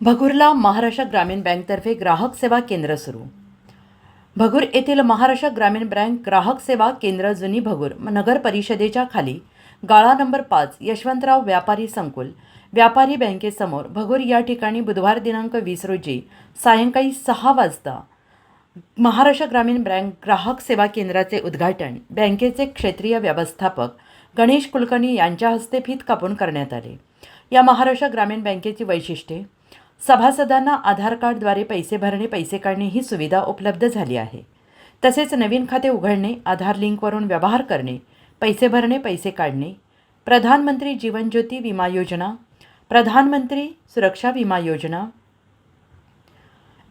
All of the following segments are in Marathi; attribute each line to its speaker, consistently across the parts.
Speaker 1: भगूरला महाराष्ट्र ग्रामीण बँकतर्फे ग्राहक सेवा केंद्र सुरू. भगूर येथील महाराष्ट्र ग्रामीण बँक ग्राहक सेवा केंद्र जुनी भगूर नगर परिषदेच्या खाली गाळा नंबर पाच यशवंतराव व्यापारी संकुल व्यापारी बँकेसमोर भगूर या ठिकाणी बुधवार दिनांक वीस रोजी सायंकाळी सहा वाजता महाराष्ट्र ग्रामीण बँक ग्राहक सेवा केंद्राचे उद्घाटन बँकेचे क्षेत्रीय व्यवस्थापक गणेश कुलकर्णी यांच्या हस्ते फीत कापून करण्यात आले. या महाराष्ट्र ग्रामीण बँकेची वैशिष्ट्ये सभासदांना आधार कार्डद्वारे पैसे भरणे पैसे काढणे ही सुविधा उपलब्ध झाली आहे. तसेच नवीन खाते उघडणे आधार लिंकवरून व्यवहार करणे पैसे भरणे पैसे काढणे प्रधानमंत्री जीवन ज्योती विमा योजना प्रधानमंत्री सुरक्षा विमा योजना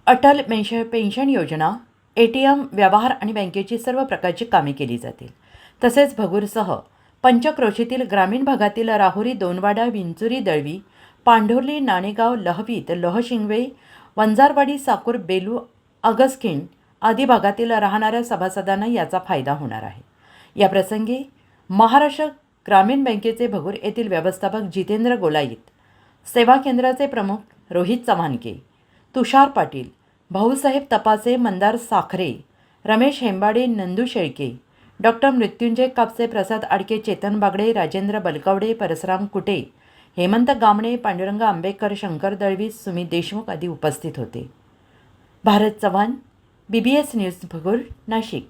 Speaker 1: अटल पेन्श पेन्शन योजना ए टी एम व्यवहार आणि बँकेची सर्व प्रकारची कामे केली जातील. तसेच भगूरसह पंचक्रोशीतील ग्रामीण भागातील राहुरी दोनवाडा विंचुरी दळवी पांढोरली नाणेगाव लहवीत लोहशिंगवे वंजारवाडी साकूर बेलू अगस्किन आदी भागातील राहणाऱ्या सभासदांना याचा फायदा होणार आहे. या प्रसंगी महाराष्ट्र ग्रामीण बँकेचे भगूर येथील व्यवस्थापक जितेंद्र गोलाईत सेवा केंद्राचे प्रमुख रोहित चव्हाणके तुषार पाटील भाऊसाहेब तपासे मंदार साखरे रमेश हेंबाडे नंदू शेळके डॉक्टर मृत्युंजय कापसे प्रसाद आडके चेतन बागडे राजेंद्र बलकवडे परसराम कुटे हेमंत गामणे पांडुरंग आंबेडकर शंकर दळवी सुमित देशमुख आदी उपस्थित होते. Bharat Chavan B B S news Bhagur Nashik.